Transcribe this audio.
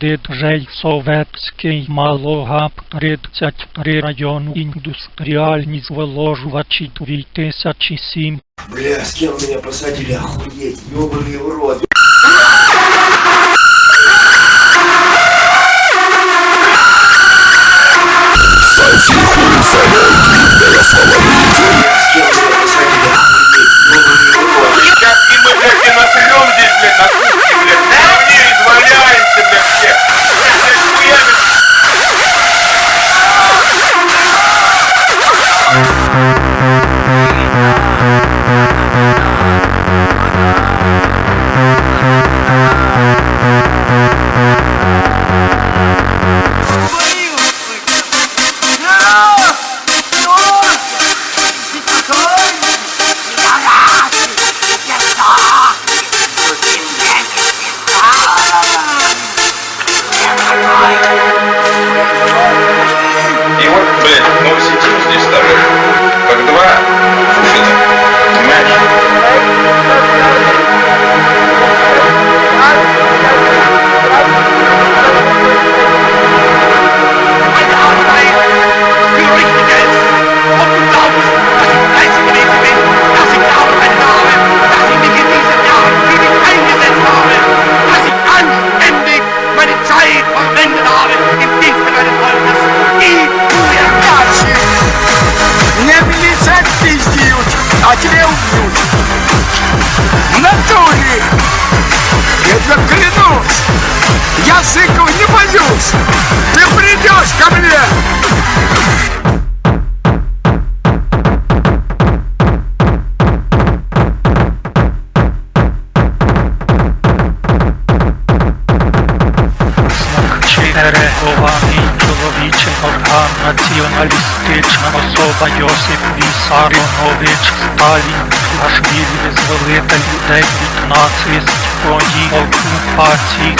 Диджей Советський Малогаб 33 району індустріальні зволожувачі 2007 Бля, с кем меня посадили? Охуеть, ёбаный в И вот, блядь, мы сидим В натуре. Я тебе клянусь. Я сыков не боюсь. Ты придешь ко мне. Чотиригований чоловічий орган націоналістична особа Йосип Вісаріонович Сталін Чувашвілі визволитель людей від нацистської окупації